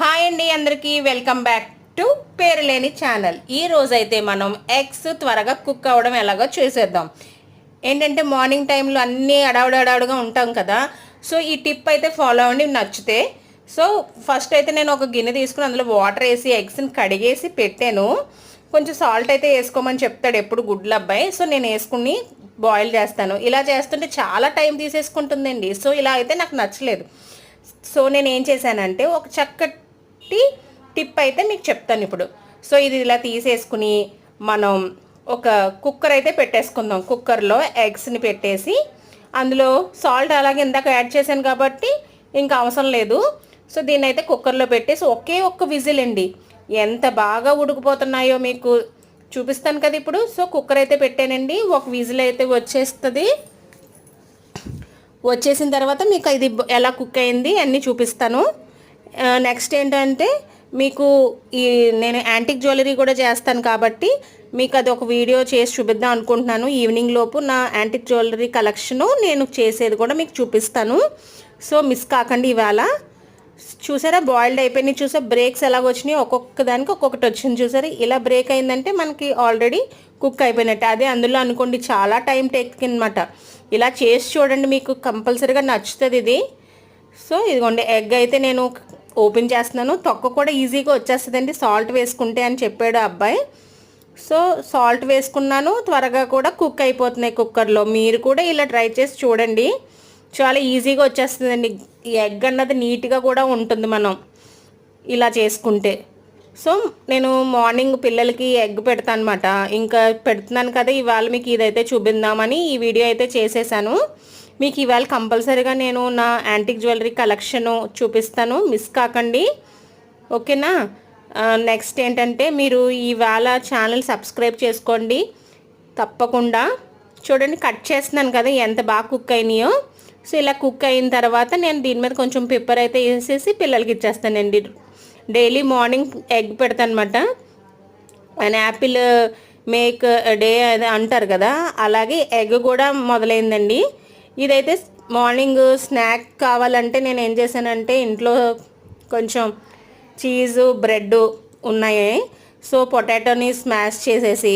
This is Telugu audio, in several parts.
హాయ్ అండి అందరికీ వెల్కమ్ బ్యాక్ టు పేరు లేని ఛానల్. ఈ రోజైతే మనం ఎగ్స్ త్వరగా కుక్ అవ్వడం ఎలాగో చూసేద్దాం. ఏంటంటే మార్నింగ్ టైంలో అన్నీ అడావుడడావుడుగా ఉంటాం కదా సో ఈ టిప్ అయితే ఫాలో అవ్వండి నచ్చితే. సో ఫస్ట్ అయితే నేను ఒక గిన్నె తీసుకుని అందులో వాటర్ వేసి ఎగ్స్ని కడిగేసి పెట్టాను. కొంచెం సాల్ట్ అయితే వేసుకోమని చెప్తాడు ఎప్పుడు గుడ్ల అబ్బాయి. సో నేను వేసుకుని బాయిల్ చేస్తాను. ఇలా చేస్తుంటే చాలా టైం తీసేసుకుంటుందండి. సో ఇలా అయితే నాకు నచ్చలేదు. సో నేను ఏం చేశానంటే ఒక చక్కటి టిప్ అయితే మీకు చెప్తాను ఇప్పుడు. సో ఇది ఇలా తీసేసుకుని మనం ఒక కుక్కర్ అయితే పెట్టేసుకుందాం. కుక్కర్లో ఎగ్స్ని పెట్టేసి అందులో సాల్ట్ అలాగే ఇందాక యాడ్ చేశాను కాబట్టి ఇంకా అవసరం లేదు. సో దీన్ని అయితే కుక్కర్లో పెట్టేసి ఒకే ఒక్క విజిల్ అండి. ఎంత బాగా ఉడికిపోతున్నాయో మీకు చూపిస్తాను కదా ఇప్పుడు. సో కుక్కర్ అయితే పెట్టానండి. ఒక విజిల్ అయితే వచ్చేస్తుంది. వచ్చేసిన తర్వాత మీకు ఇది ఎలా కుక్ అయింది అన్నీ చూపిస్తాను. నెక్స్ట్ ఏంటంటే మీకు ఈ నేను యాంటిక్ జ్యువెలరీ కూడా చేస్తాను కాబట్టి మీకు అది ఒక వీడియో చేసి చూపిద్దాం అనుకుంటున్నాను. ఈవినింగ్ లోపు నా యాంటిక్ జ్యువెలరీ కలెక్షను నేను చేసేది కూడా మీకు చూపిస్తాను. సో మిస్ కాకండి ఇవాళ. చూసారా? బాయిల్డ్ అయిపోయినాయి. చూసా బ్రేక్స్ ఎలాగ వచ్చినాయి? ఒక్కొక్క దానికి ఒక్కొక్కటి వచ్చింది. చూసారా? ఇలా బ్రేక్ అయిందంటే మనకి ఆల్రెడీ కుక్ అయిపోయినట్టు. అదే అందులో అనుకోండి చాలా టైం టేక్ అనమాట ఇలా చేసి చూడండి మీకు కంపల్సరీగా నచ్చుతుంది ఇది. సో ఇదిగోండి ఎగ్ అయితే నేను ఓపెన్ చేస్తున్నాను. తొక్క కూడా ఈజీగా వచ్చేస్తుందండి. సాల్ట్ వేసుకుంటే అని చెప్పాడు అబ్బాయి. సో సాల్ట్ వేసుకున్నాను. త్వరగా కూడా కుక్ అయిపోతున్నాయి కుక్కర్లో. మీరు కూడా ఇలా ట్రై చేసి చూడండి. చాలా ఈజీగా వచ్చేస్తుందండి. ఎగ్ అన్నది నీట్గా కూడా ఉంటుంది మనం ఇలా చేసుకుంటే. సో నేను మార్నింగ్ పిల్లలకి ఎగ్ పెడతాను అనమాట ఇంకా పెడుతున్నాను కదా ఇవాళ మీకు ఇదైతే చూపిందామని ఈ వీడియో అయితే చేసేసాను. మీకు ఇవాళ కంపల్సరీగా నేను నా యాంటిక్ జ్యువెలరీ కలెక్షను చూపిస్తాను. మిస్ కాకండి. ఓకేనా? నెక్స్ట్ ఏంటంటే మీరు ఇవాళ ఛానల్ సబ్స్క్రైబ్ చేసుకోండి. తప్పకుండా. చూడండి కట్ చేస్తున్నాను కదా ఎంత బాగా కుక్ అయినాయో. సో ఇలా కుక్ అయిన తర్వాత నేను దీని మీద కొంచెం పెప్పర్ అయితే వేసేసి పిల్లలకి ఇచ్చేస్తానండి. డైలీ మార్నింగ్ ఎగ్ పెడతాను అనమాట అండ్ యాపిల్ మేక్ డే అది అంటారు కదా. అలాగే ఎగ్ కూడా మొదలైందండి. ఇదైతే మార్నింగ్ స్నాక్ కావాలంటే నేను ఏం చేశానంటే ఇంట్లో కొంచెం చీజు బ్రెడ్ ఉన్నాయి. సో పొటాటోని స్మాష్ చేసేసి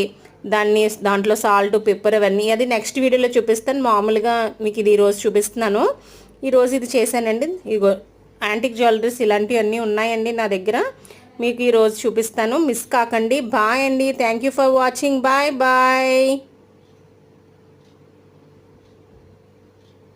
దాన్ని దాంట్లో సాల్ట్ పెప్పర్ అవన్నీ అది నెక్స్ట్ వీడియోలో చూపిస్తాను. మామూలుగా మీకు ఇది ఈరోజు చూపిస్తున్నాను. ఈరోజు ఇది చేశానండి. ఇగో యాంటిక్ జ్యువెలరీస్ ఇలాంటివన్నీ ఉన్నాయండి నా దగ్గర. మీకు ఈరోజు చూపిస్తాను. మిస్ కాకండి. బాయ్ అండి. Thank you for watching. Bye bye.